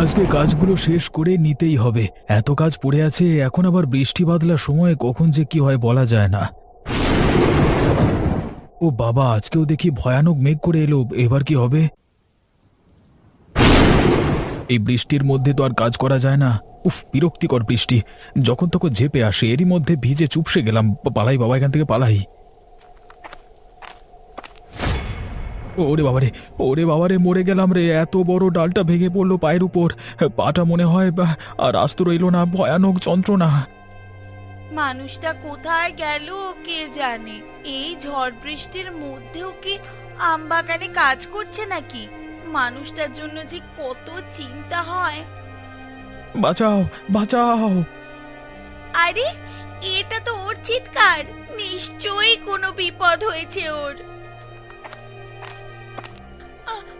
আজকে কাজগুলো শেষ করে নিতেই হবে। এত কাজ পড়ে আছে, এখন আবার বৃষ্টি বাদলার সময় কখন যে কি হয় বলা যায় না। ও বাবা, আজকেও দেখি ভয়ানক মেঘ করে এলো, এবার কি হবে? এই বৃষ্টির মধ্যে তো আর কাজ করা যায় না। উফ, বিরক্তিকর বৃষ্টি। যখন তখন ঝেপে আসে, এরই মধ্যে ভিজে চুপসে গেলাম। পালাই বাবা, এখান থেকে পালাই। ওরে বাবারে ওরে বাবারে মরে গেলাম রে। এত বড় ডালটা ভেঙে পড়ল পায়ের উপর। পাটা মনে হয় বা- আর আস্ত রইল না। ভয়ানক যন্ত্রণা। মানুষটা কোথায় গেল কে জানে? এই ঝড় বৃষ্টির মধ্যেও কি আম বাগানে কাজ করছে নাকি? মানুষটার জন্য যে কত চিন্তা হয়। বাঁচাও বাঁচাও। আরে এটা তো ওর চিৎকার। নিশ্চয়ই কোনো বিপদ হয়েছে ওর।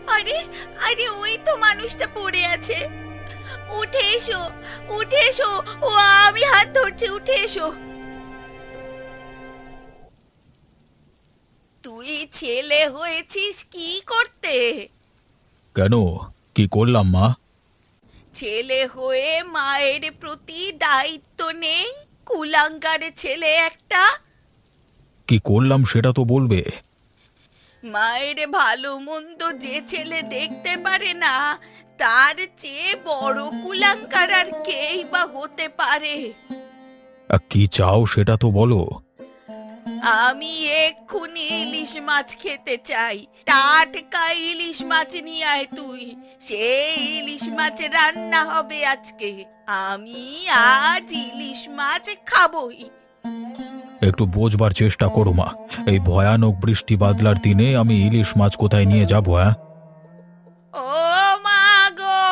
আরে আরে ওই তো মানুষটা পড়ে আছে। উঠে এসো উঠে এসো। ও আমি হাত ধরছি উঠে এসো। তুই ছেলে হয়েছিস কি করতে? কেন? কি করলাম মা? ছেলে হয়ে মায়ের প্রতি দায়িত্ব নেই কুলাঙ্গারে ছেলে একটা। কি করলাম সেটা তো বলবে। মায়ের ভালো মন্দ যে ছেলে দেখতে পারে না তার চেয়ে বড় কুলাঙ্কার আর কেই বা হতে পারে? কি চাও সেটা তো বলো। আমি এক্ষুনি ইলিশ মাছ খেতে চাই। টাটকা ইলিশ মাছ নিয়ে আয় তুই। সেই ইলিশ মাছ রান্না হবে আজকে। আমি আজ ইলিশ মাছ খাবই। একটু বোঝবার চেষ্টা করো, মা। এই ভয়ানক বৃষ্টি বাদলার দিনে আমি ইলিশ মাছ কোথায় নিয়ে যাব হ্যাঁ ও মা গো,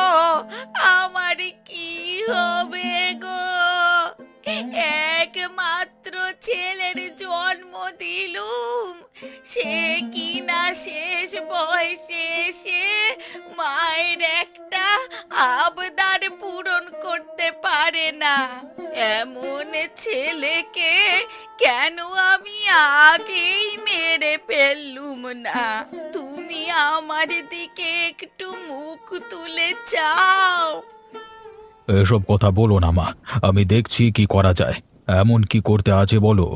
আমার কি হবে গো? একমাত্র ছেলের জন্ম দিলুম। সে কি না শেষ বয়সে এসে মায়ের একটা করতে পারে না এমন ছেলেকে কেন আমি আগেই মেরে ফেললুম না? তুমি আমার দিকে একটু মুখ তুলে চাও। এসব কথা বলো না মা। আমি দেখছি কি করা যায়। এমন কি করতে আছে বলো?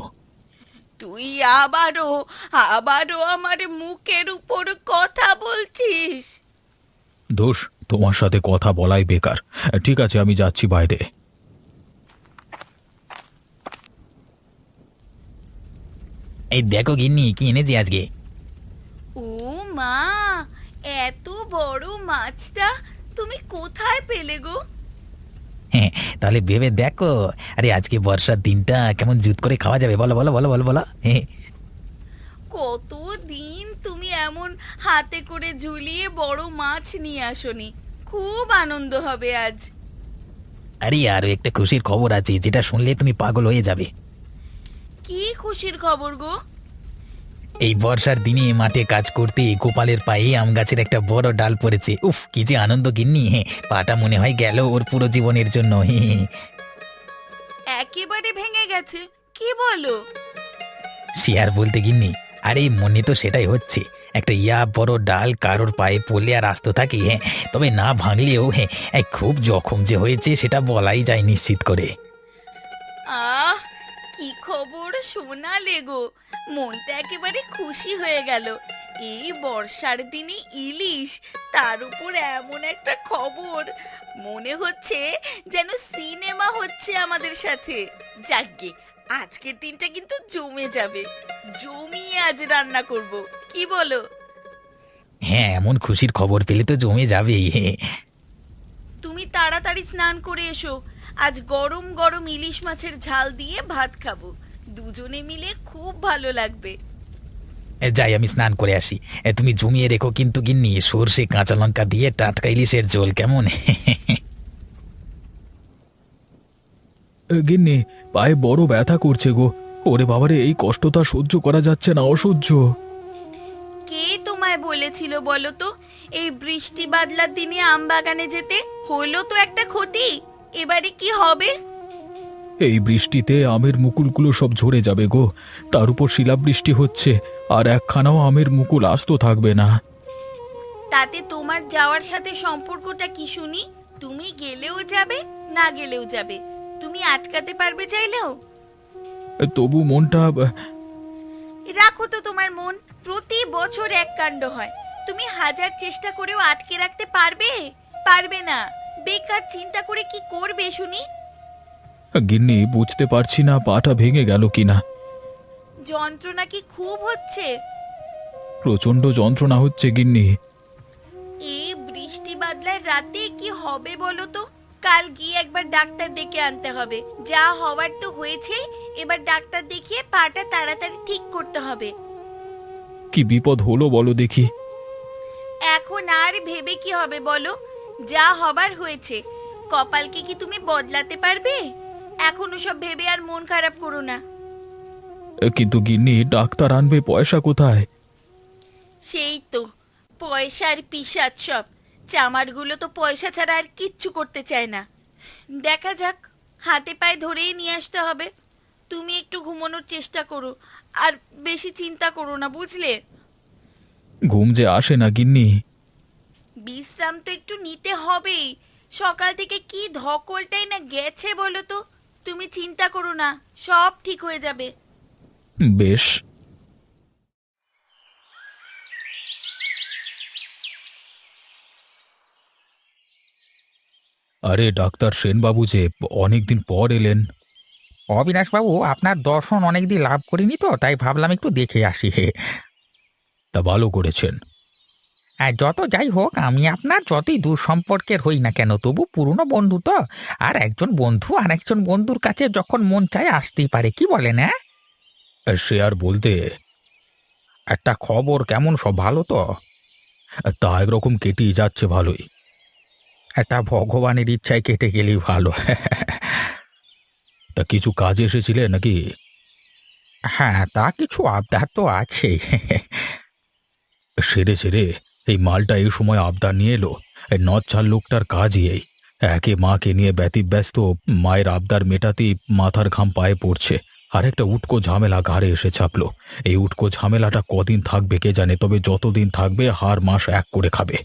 তুই আবারও আবারও আমার মুখের উপর কথা বলছিস? দোষ তোমার সাথে কথা বলাই বেকার। ঠিক আছে আমি যাচ্ছি বাইরে। এই দেখো গিন্নি কি এনেছি আজকে? ও মা এত বড় মাছটা তুমি কোথায় পেলে গো? হ্যাঁ তাহলে ভেবে দেখো। আরে আজকে বর্ষার দিনটা কেমন জুত করে খাওয়া যাবে বলো বলো বলো বলো বলো। হ্যাঁ। কত দিন তুমি এমন হাতে করে ঝুলিয়ে বড় মাছ নিয়ে আসনি। খুব আনন্দ হবে আজ। আরে আরও একটা খুশির খবর আছে যেটা শুনলে তুমি পাগল হয়ে যাবে। কি খুশির খবর গো? এই বর্ষার দিনে মাঠে কাজ করতে গোপালের পায়ে আম গাছের একটা বড় ডাল পড়েছে। উফ কি যে আনন্দ গিন্নি। হ্যাঁ পাটা মনে হয় গেল ওর পুরো জীবনের জন্য। হ্যাঁ একেবারে ভেঙে গেছে। কি বলো? সে আর বলতে গিন্নি আরে মনে তো সেটাই হচ্ছে। একটা ইয়া বড় ডাল কারোর পায়ে পড়লে আর আস্ত থাকে হ্যাঁ তবে না ভাঙলেও হ্যাঁ খুব জখম যে হয়েছে সেটা বলাই যায় নিশ্চিত করে। কি খবর শোনালে গো মনটা একেবারে খুশি হয়ে গেল। এই বর্ষার দিনে ইলিশ তার উপর এমন একটা খবর। মনে হচ্ছে যেন সিনেমা হচ্ছে আমাদের সাথে। যাকগে আজকের দিনটা কিন্তু জমে যাবে। জমিয়ে আজ রান্না করব কি বলো? হ্যাঁ এমন খুশির খবর পেলে তো জমে যাবেই। তুমি তাড়াতাড়ি স্নান করে এসো। আজ গরম গরম ইলিশ মাছের ঝাল দিয়ে ভাত খাব। দুজনে মিলে খুব ভালো লাগবে। এ, যাই আমি স্নান করে আসি। এ, তুমি জমিয়ে রেখো কিন্তু গিন্নি সর্ষে কাঁচা লঙ্কা দিয়ে টাটকা ইলিশের ঝোল কেমন? গিন্নি পায়ে বড় ব্যথা করছে গো। ওরে বাবারে এই কষ্টটা সহ্য করা যাচ্ছে না অসহ্য। কে তোমায় বলেছিল বলো তো? এই বৃষ্টি বাদলার দিনে আম বাগানে যেতে হলো তো একটা ক্ষতি? এবারে কি হবে? এই বৃষ্টিতে আমের মুকুলগুলো সব ঝরে যাবে গো। তার উপর শিলাবৃষ্টি হচ্ছে আর একখানাও আমের মুকুল আস্ত থাকবে না। তাতে তোমার যাওয়ার সাথে সম্পর্কটা কি শুনি? তুমি গেলেও যাবে না গেলেও যাবে। তুমি আটকাতে পারবে চাইলেও? তবু মনটা রাখো তো তোমার মন প্রতি বছর এক কাণ্ড হয়। তুমি হাজার চেষ্টা করেও আটকে রাখতে পারবে? পারবে না। বেকার চিন্তা করে কি করবে শুনি? গিন্নি বুঝতে পারছি না পাটা ভেঙে গেল কিনা। যন্ত্রণা কি খুব হচ্ছে? প্রচণ্ড যন্ত্রণা হচ্ছে গিন্নি। এই বৃষ্টি বাদলার রাতে কি হবে বলো তো? কাল গিয়ে একবার ডাক্তার ডেকে আনতে হবে। যা হওয়ার তো হয়েছে এবার ডাক্তার দেখিয়ে পাটা তাড়াতাড়ি ঠিক করতে হবে। কি বিপদ হলো বলো দেখি। এখন আর ভেবে কি হবে বলো? যা হবার হয়েছে। কপালকে কি তুমি বদলাতে পারবে? এখনও সব ভেবে আর মন খারাপ করো না। কিন্তু গিন্নি ডাক্তার আনবে পয়সা কোথায়? সেই তো পয়সার পিসাদ সব। চামারগুলো তো পয়সা ছাড়া আর কিচ্ছু করতে চায় না। দেখা যাক হাতে পায়ে ধরেই নিয়ে আসতে হবে। তুমি একটু ঘুমানোর চেষ্টা করো আর বেশি চিন্তা করো না বুঝলে? ঘুম যে আসে না গিন্নি। বিশ্রাম তো একটু নিতে হবেই। সকাল থেকে কি ধকলটাই না গেছে বলো তো। তুমি চিন্তা করো না সব ঠিক হয়ে যাবে। বেশ। আরে ডাক্তার সেনবাবু যে অনেকদিন পর এলেন। অবিনাশবাবু আপনার দর্শন অনেকদিন লাভ করিনি তো তাই ভাবলাম একটু দেখে আসি। হে তা ভালো করেছেন। আর যত যাই হোক আমি আপনার যতই দূর সম্পর্কের হই না কেন তবু পুরনো বন্ধু তো। আর একজন বন্ধু আর একজন বন্ধুর কাছে যখন মন চায় আসতেই পারে কি বলেন হ্যাঁ সে আর বলতে একটা খবর কেমন সব ভালো তো? তা একরকম কেটেই যাচ্ছে ভালোই। একটা ভগবানের ইচ্ছায় কেটে গেলেই ভালো। তা কিছু কাজে এসেছিলে নাকি? হ্যাঁ তা কিছু আবদার তো আছেই। সেরে সেরে। এই মালটা এই সময় আবদার নিয়ে এলো। এই নচ্ছার লোকটার কাজই এই। একে মাকে নিয়ে ব্যতিব্যস্ত মায়ের আবদার মেটাতেই মাথার ঘাম পায়ে পড়ছে। আর একটা উটকো ঝামেলা ঘাড়ে এসে চাপলো এই উটকো ঝামেলাটা কদিন থাকবে কে জানে তবে যতদিন থাকবে হার মাস এক করে খাবে।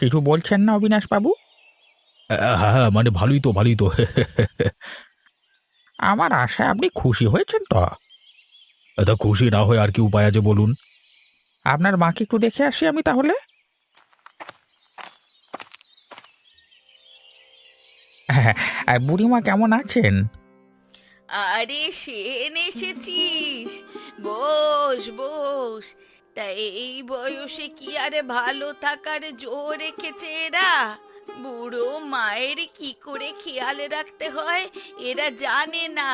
কিছু বলছেন না অবিনাশবাবু? হ্যাঁ হ্যাঁ মানে ভালোই তো ভালোই তো। আমার আশায় আপনি খুশি হয়েছেন তো। তা খুশি না হয়ে আর কি উপায় আছে বলুন? আপনার মাকে একটু দেখে আসি আমি তাহলে। হ্যাঁ, আর বুড়িমা কেমন আছেন? আরে সেন এসেছিস বস বস। তা এই বয়সে কি আরে ভালো থাকার জোর রেখেছে এরা? বুড়ো মায়ের কি করে খেয়াল রাখতে হয় এরা জানে না।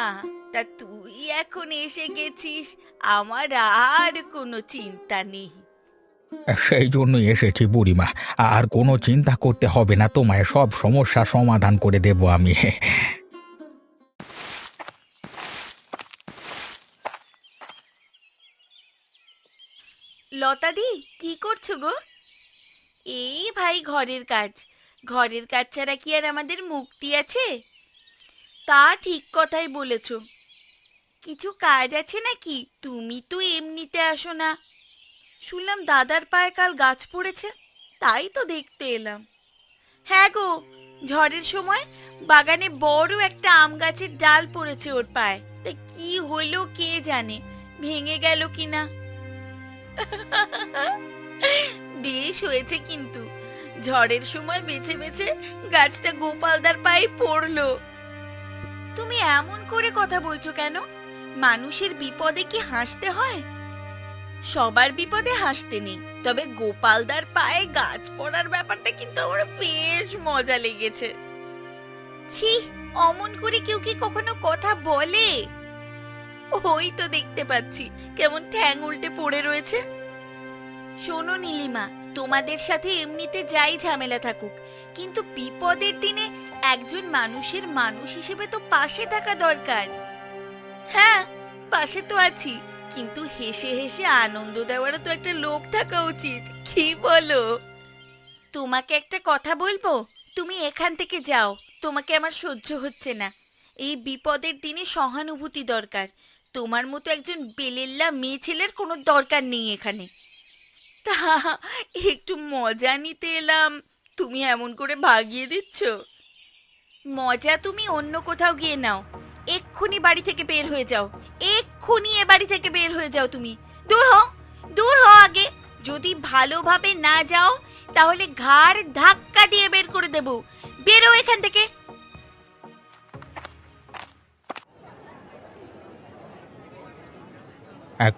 তা তুই এখন এসে গেছিস আমার আর কোনো চিন্তা নেই। সেই জন্যই এসেছি বুড়িমা আর কোনো চিন্তা করতে হবে না তোমায় সব সমস্যা সমাধান করে দেব আমি। লতাদি কি করছ গো? এই ভাই ঘরের কাজ ঘরের ছাড়া কি আর আমাদের মুক্তি আছে? তা ঠিক কথাই বলেছ। কিছু কাজ আছে নাকি? তুমি তো এমনিতে আসো না। শুনলাম দাদার পায়ে কাল গাছ পড়েছে, তাই তো দেখতে এলাম। হ্যাঁ গো, ঝড়ের সময় বাগানে বড় একটা আম গাছের ডাল পড়েছে ওর পায়ে। তা কি হলো কে জানে? ভেঙে গেল কিনা? বেশ হয়েছে কিন্তু। ঝড়ের সময় বেছে বেছে গাছটা গোপালদার পায়ে পড়ল। তুমি এমন করে কথা বলছো কেন? মানুষের বিপদে কি হাসতে হয়? সবার বিপদে হাসতে নেই, তবে গোপালদার পায়ে গাছ পড়ার ব্যাপারটা কিন্তু আমার বেশ মজা লেগেছে। ছি, অমন করে কেউ কি কখনো কথা বলে? ওই তো দেখতে পাচ্ছি, কেমন ঠ্যাং উল্টে পড়ে রয়েছে। শোনো নীলিমা তোমাদের সাথে এমনিতে যাই ঝামেলা থাকুক। কিন্তু বিপদের দিনে একজন মানুষের মানুষ হিসেবে তো পাশে থাকা দরকার। হ্যাঁ পাশে তো আছি, কিন্তু হেসে হেসে আনন্দ দেওয়ারও তো একটা লোক থাকা উচিত। কি বলো? তোমাকে একটা কথা বলব? তুমি এখান থেকে যাও, তোমাকে আমার সহ্য হচ্ছে না। এই বিপদের দিনে সহানুভূতি দরকার। তোমার মতো একজন বেলেল্লা মেয়ে ছেলের কোনো দরকার নেই এখানে। তা, একটু মজা নিতে এলাম। তুমি এমন করে ভাগিয়ে দিচ্ছ। মজা তুমি অন্য কোথাও গিয়ে নাও। এক্ষুনি বাড়ি থেকে বের হয়ে যাও। এক্ষুনি এ বাড়ি থেকে বের হয়ে যাও তুমি। দূর হও দূর হও আগে। যদি ভালোভাবে না যাও, তাহলে ঘাড় ধাক্কা দিয়ে বের করে দেব। বেরো এখান থেকে।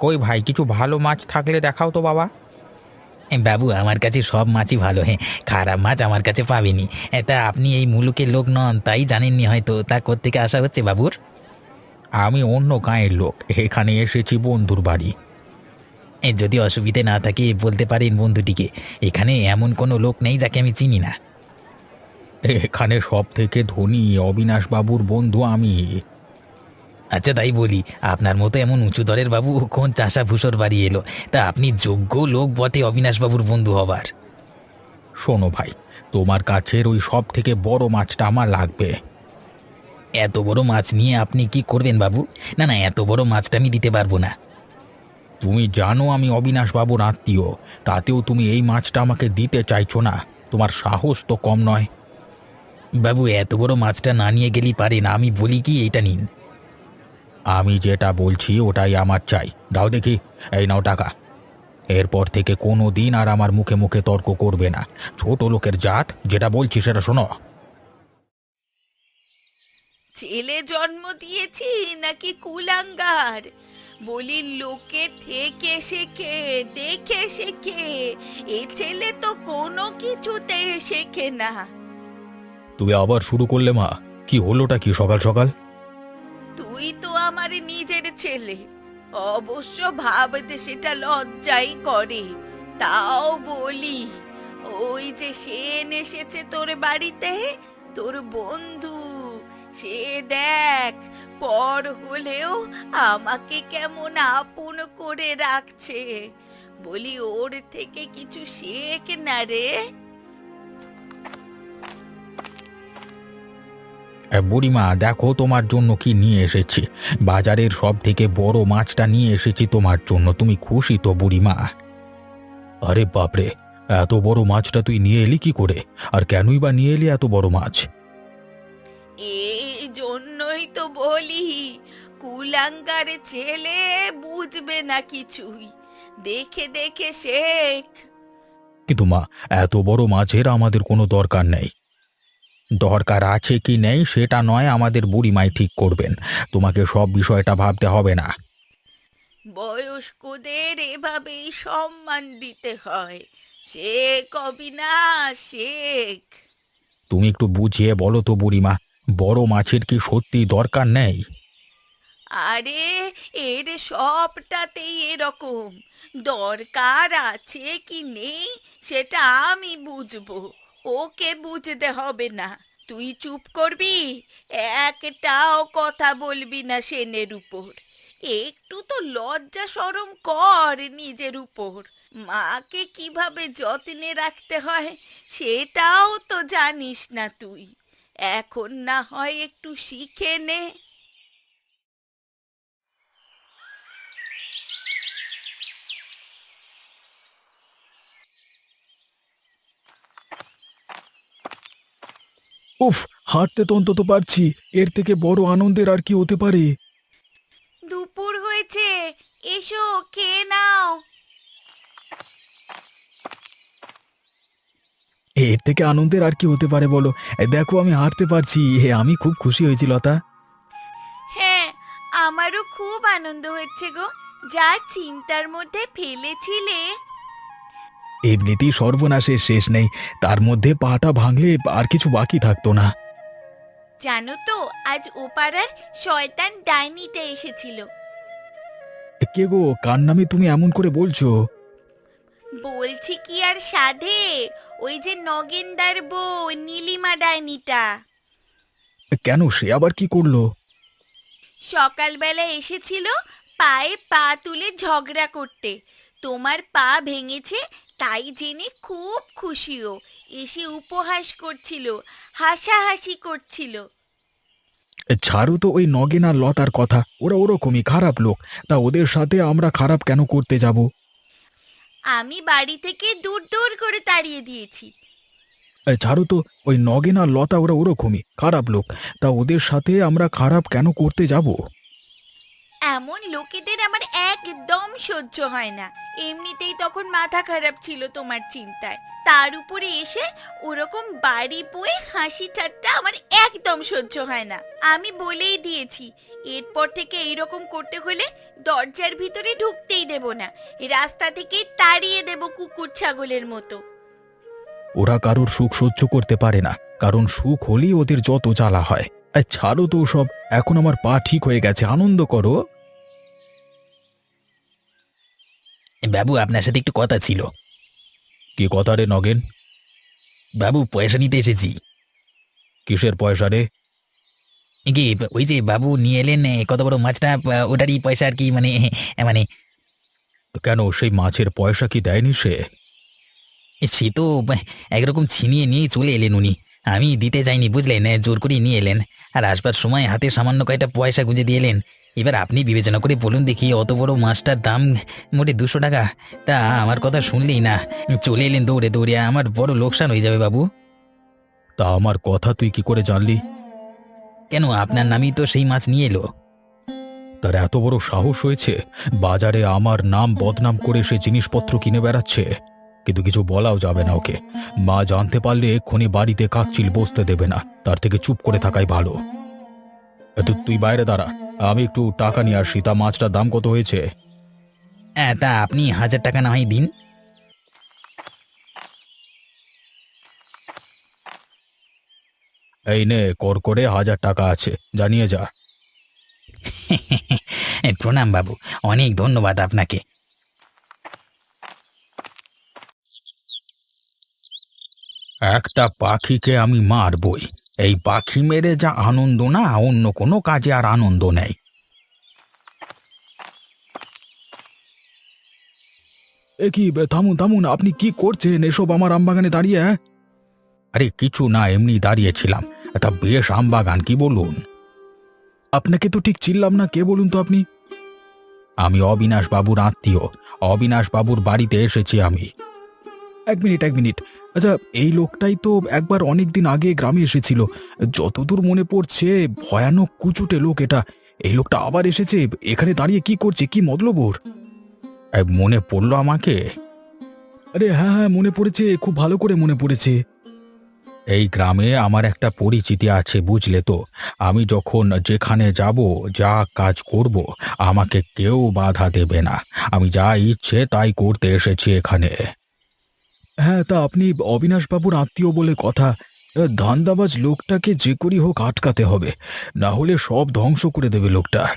কই ভাই, কিছু ভালো মাছ থাকলে দেখাও তো বাবা। বাবু, আমার কাছে সব মাছই ভালো হ্যাঁ খারাপ মাছ আমার কাছে পাবেনি। তা আপনি এই মুলুকের লোক নন, তাই জানেননি হয়তো, তা কোত্থেকে আসা হচ্ছে বাবুর? আমি অন্য গাঁয়ের লোক, এখানে এসেছি বন্ধুর বাড়ি। যদি অসুবিধে না থাকে, বলতে পারেন বন্ধুটিকে, এখানে এমন কোনো লোক নেই যাকে আমি চিনি না। এখানে সব থেকে ধনী অবিনাশ বাবুর বন্ধু আমি। আচ্ছা তাই বলি। আপনার মতো এমন উঁচু দরের বাবু কোন চাষা ভূষর বাড়ি এলো? তা আপনি যোগ্য লোক বটে অবিনাশবাবুর বন্ধু হবার। শোনো ভাই তোমার কাছের ওই সব থেকে বড় মাছটা আমার লাগবে। এত বড় মাছ নিয়ে আপনি কি করবেন বাবু? না না এত বড় মাছটা আমি দিতে পারব না। তুমি জানো আমি অবিনাশ বাবুর আত্মীয় তাতেও তুমি এই মাছটা আমাকে দিতে চাইছো না। তোমার সাহস তো কম নয়। বাবু এত বড় মাছটা না নিয়ে গেলেই পারেন আমি বলি কি এটা নিন। আমি যেটা বলছি ওটাই আমার চাই। দাও দেখি। এই নাও টাকা। এরপর থেকে কোনো দিন আর আমার মুখে মুখে তর্ক করবে না। ছোট লোকের জাত যেটা বলছি সেটা শোনো। ছেলে জন্ম দিয়েছি নাকি কুলাঙ্গার? বলি লোকে থেকে শেখে দেখে শেখে। এ ছেলে তো কোনো কিছুতে শেখে না। তুমি আবার শুরু করলে মা। কি হলোটা কি সকাল সকাল? আমার নিজের ছেলে। অবশ্য ভাবতে সেটা লজ্জাই করে। তাও বলি, ওই যে সেন এসেছে তোর বাড়িতে, তোর বন্ধু, সে দেখ, পর হলেও আমাকে কেমন আপন করে রাখছে। বলি, ওর থেকে কিছু শেখ না রে। বুড়িমা দেখো তোমার জন্য কি নিয়ে এসেছি। বাজারের সব থেকে বড় মাছটা নিয়ে এসেছি তোমার জন্য। তুমি খুশি তো বুড়িমা? আরে বাপরে এত বড় মাছটা তুই নিয়ে এলি কি করে? আর কেনই বা নিয়ে এলি এত বড় মাছ? এই জন্যই তো বলি কুলাঙ্গার ছেলে বুঝবে না কিছুই। দেখে দেখে শেখ। কিন্তু মা এত বড় মাছের আমাদের কোনো দরকার নেই। দরকার আছে কি নেই সেটা নয় আমাদের বুড়িমাই ঠিক করবেন। তোমাকে সব বিষয়টা ভাবতে হবে না। বয়স্কদের এভাবেই সম্মান দিতে হয়। শেখ অবিনা শেখ তুমি একটু বুঝিয়ে বলো তো বুড়িমা বড় মাছের কি সত্যি দরকার নেই? আরে এর সবটাতেই এরকম। দরকার আছে কি নেই সেটা আমি বুঝব। ওকে বুঝতে হবে না। তুই চুপ করবি, একটাও কথা বলবি না সেনের উপর। একটু তো লজ্জা সরম কর নিজের উপর। মাকে কীভাবে যত্নে রাখতে হয় সেটাও তো জানিস না তুই। এখন না হয় একটু শিখে নে। উফ হাঁটতে তো অন্তত পারছি। এর থেকে বড় আনন্দের আর কি হতে পারে? দুপুর হয়েছে। এসো খেয়ে নাও। এর থেকে আনন্দের আর কি হতে পারে বলো? এ, দেখো আমি হাঁটতে পারছি। হে আমি খুব খুশি হয়েছি লতা। হ্যাঁ আমারও খুব আনন্দ হচ্ছে গো। যা চিন্তার মধ্যে ফেলেছিলে। এমনিতেই সর্বনাশের শেষ নেই। তার মধ্যে পাটা ভাঙলে আর কিছু বাকি থাকতো না। জানো তো আজ ওপাড়ার শয়তান ডাইনিতে এসেছিল। কে গো কার নামে তুমি এমন করে বলছো? বলছি কি আর সাধে? ওই যে নগেনদার বউ নীলিমা ডাইনিটা। কেন সে আবার কি করল? সকালবেলা এসেছিল পায়ে পা তুলে ঝগড়া করতে। তোমার পা ভেঙেছে তাই জেনে খুব খুশিও। এসে উপহাস করছিল হাসাহাসি করছিল। ছাড়ো তো ওই নগেন আর লতার কথা ওরা ওরকমই খারাপ লোক তা ওদের সাথে আমরা খারাপ কেন করতে যাব? আমি বাড়ি থেকে দূর দূর করে তাড়িয়ে দিয়েছি। এ, ছাড়ো তো ওই নগেন আর লতা ওরা ওরকমই খারাপ লোক তা ওদের সাথে আমরা খারাপ কেন করতে যাব? এমন লোকেদের আমার একদম সহ্য হয় না। এমনিতেই তখন মাথা খারাপ ছিল তোমার চিন্তায়। তার উপরে এসে ওরকম বাড়ি বয়ে হাসি ঠাট্টা আমার একদম সহ্য হয় না। আমি বলেই দিয়েছি, এরপর থেকে এইরকম করতে হলে দরজার ভিতরে ঢুকতেই দেব না। রাস্তা থেকে তাড়িয়ে দেব কুকুর ছাগলের মতো। ওরা কারোর সুখ সহ্য করতে পারে না, কারণ সুখ হলেই ওদের যত জ্বালা হয়। আর ছাড়ো তো সব এখন আমার পা ঠিক হয়ে গেছে, আনন্দ করো। বাবু আপনার সাথে একটু কথা ছিল। কি কথা রে নগেন? বাবু পয়সা নিতে এসেছি। কিসের পয়সা রে? কি ওই যে বাবু নিয়ে এলেন এ, কত বড় মাছটা ওটারই পয়সা আর কি মানে এ, মানে। কেন সেই মাছের পয়সা কি দেয়নি সে? সে তো একরকম ছিনিয়ে নিয়ে চলে এলেন উনি। আমি দিতে যাইনি বুঝলেন? এ, জোর করে নিয়ে এলেন। আর আসবার সময় হাতে সামান্য কয়েকটা পয়সা গুঁজে দিয়ে এলেন। এবার আপনি বিবেচনা করে বলুন দেখি অত বড় মাছটার দাম মোটে দুশো টাকা। তা আমার কথা শুনলেই না চলে এলেন দৌড়ে দৌড়ে আমার বড় লোকসান হয়ে যাবে বাবু। তা আমার কথা তুই কি করে জানলি? কেন আপনার নামই তো সেই মাছ নিয়ে এলো। তার এত বড় সাহস হয়েছে বাজারে আমার নাম বদনাম করে সে জিনিসপত্র কিনে বেড়াচ্ছে। কিন্তু কিছু বলাও যাবে না ওকে। মা জানতে পারলে এক্ষুনি বাড়িতে কাকচিল বসতে দেবে না তার থেকে চুপ করে থাকাই ভালো। তুই বাইরে দাঁড়া। আমি একটু টাকা নিয়ে আসি। তা মাছটার দাম কত হয়েছে? হ্যাঁ তা আপনি হাজার টাকা না হয় দিন। এই নে কর করে হাজার টাকা আছে। জানিয়ে যা। প্রণাম বাবু অনেক ধন্যবাদ আপনাকে। একটা পাখিকে আমি মারবই। এই পাখি মেরে যা আনন্দ না অন্য কোনো কাজে আর আনন্দ নেই। এ কি বে, থামুন থামুন আপনি কি করছেন? এসব আমার আমবাগানে দাঁড়িয়ে হ্যাঁ? আরে কিছু না এমনি দাঁড়িয়েছিলাম। তা বেশ আমবাগান কি বলুন? আপনাকে তো ঠিক চিনলাম না কে বলুন তো আপনি? আমি অবিনাশ বাবুর আত্মীয়। অবিনাশ বাবুর বাড়িতে এসেছি আমি। এক মিনিট এক মিনিট। আচ্ছা এই লোকটাই তো একবার অনেক দিন আগে গ্রামে এসেছিল। যতদূর মনে পড়ছে, ভয়ানক কুচুটে লোক এটা। এই লোকটা আবার এসেছে, এখানে দাঁড়িয়ে কি করছে, কি মতলব ওর? মনে পড়ল আমাকে। আরে হ্যাঁ হ্যাঁ মনে পড়েছে, খুব ভালো করে মনে পড়েছে। এই গ্রামে আমার একটা পরিচিতি আছে, বুঝলে তো। আমি যখন যেখানে যাব, যা কাজ করব, আমাকে কেউ বাধা দেবে না। আমি যা ইচ্ছে তাই করতে এসেছি এখানে। হ্যাঁ তা আপনি অবিনাশবাবুর আত্মীয় বলে কথা। ধান্দাবাজ লোকটাকে যে করি হোক আটকাতে হবে। না হলে সব ধ্বংস করে দেবে লোকটা।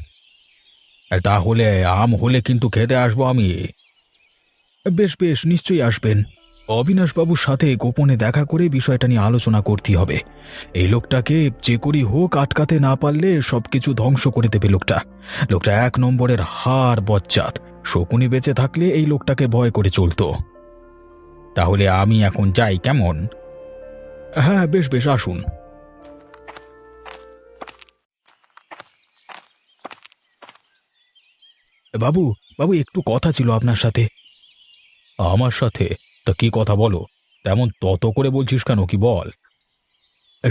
তাহলে আম হলে কিন্তু খেতে আসব আমি। বেশ বেশ, নিশ্চয়ই আসবেন। অবিনাশবাবুর সাথে গোপনে দেখা করে বিষয়টা নিয়ে আলোচনা করতে হবে। এই লোকটাকে যে করি হোক আটকাতে না পারলে সবকিছু ধ্বংস করে দেবে লোকটা। লোকটা এক নম্বরের হার বজ্জাত। শকুনি বেঁচে থাকলে এই লোকটাকে ভয় করে চলতো। তাহলে আমি এখন যাই, কেমন? হ্যাঁ বেশ বেশ, আসুন। বাবু বাবু, একটু কথা ছিল আপনার সাথে। আমার সাথে? তা কি কথা বলো? তেমন তত করে বলছিস কেন, কি বল?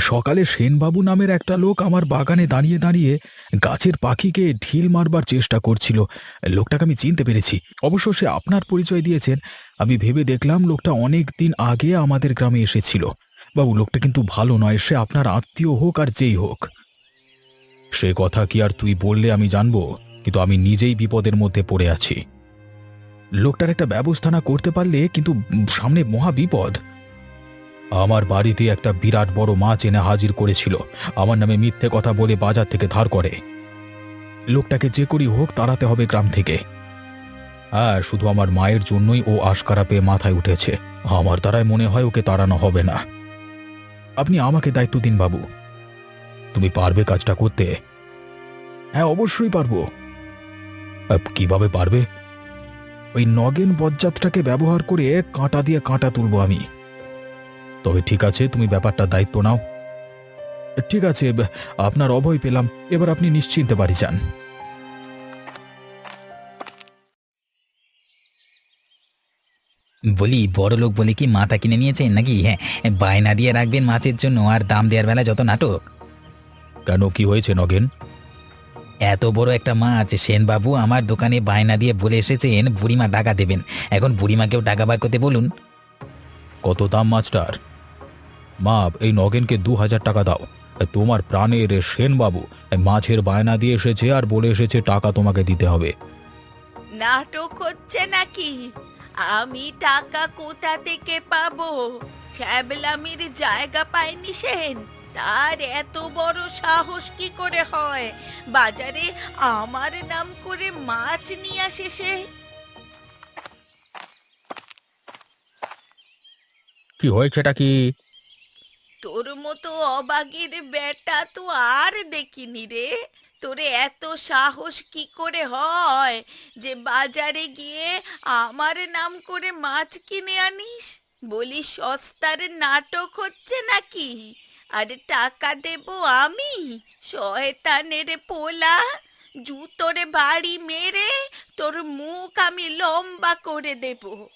সকালে সেনবাবু নামের একটা লোক আমার বাগানে দাঁড়িয়ে দাঁড়িয়ে গাছের পাখিকে ঢিল মারবার চেষ্টা করছিল। লোকটাকে আমি চিনতে পেরেছি। অবশ্য সে আপনার পরিচয় দিয়েছেন। আমি ভেবে দেখলাম লোকটা অনেক দিন আগে আমাদের গ্রামে এসেছিল। বাবু, লোকটা কিন্তু ভালো নয়। সে আপনার আত্মীয় হোক আর যেই হোক। সে কথা কি আর তুই বললে আমি জানব? কিন্তু আমি নিজেই বিপদের মধ্যে পড়ে আছি। লোকটার একটা ব্যবস্থা না করতে পারলে কিন্তু সামনে মহা বিপদ। আমার বাড়িতে একটা বিরাট বড় মাছ এনে হাজির করেছিল। আমার নামে মিথ্যে কথা বলে বাজার থেকে ধার করে। লোকটাকে যে করি হোক তাড়াতে হবে গ্রাম থেকে। হ্যাঁ শুধু আমার মায়ের জন্যই ও আশকারা পেয়ে মাথায় উঠেছে। আমার দ্বারায় মনে হয় ওকে তাড়ানো হবে না। আপনি আমাকে দায়িত্ব দিন, বাবু। তুমি পারবে কাজটা করতে? হ্যাঁ অবশ্যই পারব। কীভাবে পারবে? ওই নগেন বজ্জাতটাকে ব্যবহার করে কাঁটা দিয়ে কাঁটা তুলবো আমি। তবে ঠিক আছে তুমি ব্যাপারটা দায়িত্ব নাও। ঠিক আছে ব- আপনার অভয় পেলাম এবার আপনি নিশ্চিন্তে বাড়ি যান। বলি বড় লোক বলে কি মাথা কিনে নিয়েছেন নাকি? হ্যাঁ বায়না দিয়ে রাখবেন মাছের জন্য আর দাম দেওয়ার বেলা যত নাটক। কেন কি হয়েছে নগেন? এত বড় একটা মাছ সেনবাবু আমার দোকানে বায়না দিয়ে বলে এসেছেন বুড়িমা টাকা দেবেন। এখন বুড়িমাকেও টাকা বার করতে বলুন। কত দাম মাছটার? মা এই নগেনকে দু হাজার টাকা দাও। তোমার প্রাণের সেনবাবু মাছের বায়না দিয়ে এসেছে আর বলে এসেছে টাকা তোমাকে দিতে হবে। নাটক হচ্ছে নাকি? আমি টাকা কোথা থেকে পাবো? ছ্যাবলামির জায়গা পায়নি সেন। তার এত বড় সাহস কি করে হয়? বাজারে আমার নাম করে মাছ নিয়ে আসে সে। কি হয়েছেটা কি? তোর মতো অবাগের বেটা তো আর দেখিনি রে। তোরে এত সাহস কি করে হয় যে বাজারে গিয়ে আমার নাম করে মাছ কিনে আনিস? বলি, সস্তার নাটক হচ্ছে নাকি? আর টাকা দেব আমি? শয়তানের পোলা, জুতোরে বাড়ি মেরে তোর মুখ আমি লম্বা করে দেবো।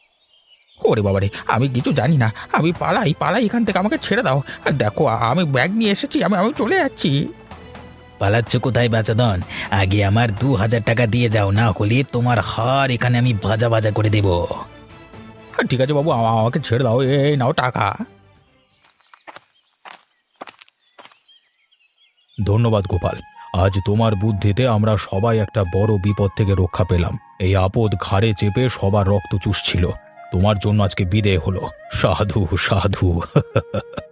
ওরে বাবারে আমি কিছু জানি না। আমি পালাই পালাই এখান থেকে আমাকে ছেড়ে দাও। আর দেখো আমি ব্যাগ নিয়ে এসেছি আমি আমি চলে যাচ্ছি। পালাচ্ছ কোথায় বাচাদন? আগে আমার দু হাজার টাকা দিয়ে যাও না হলে তোমার হার এখানে আমি ভাজা ভাজা করে দেব। আর ঠিক আছে বাবু আমা- আমাকে ছেড়ে দাও এই নাও টাকা। ধন্যবাদ গোপাল। আজ তোমার বুদ্ধিতে আমরা সবাই একটা বড় বিপদ থেকে রক্ষা পেলাম। এই আপদ ঘাড়ে চেপে সবার রক্ত চুষছিল। তোমার জন্য আজকে বিদেয় হলো। সাধু সাধু।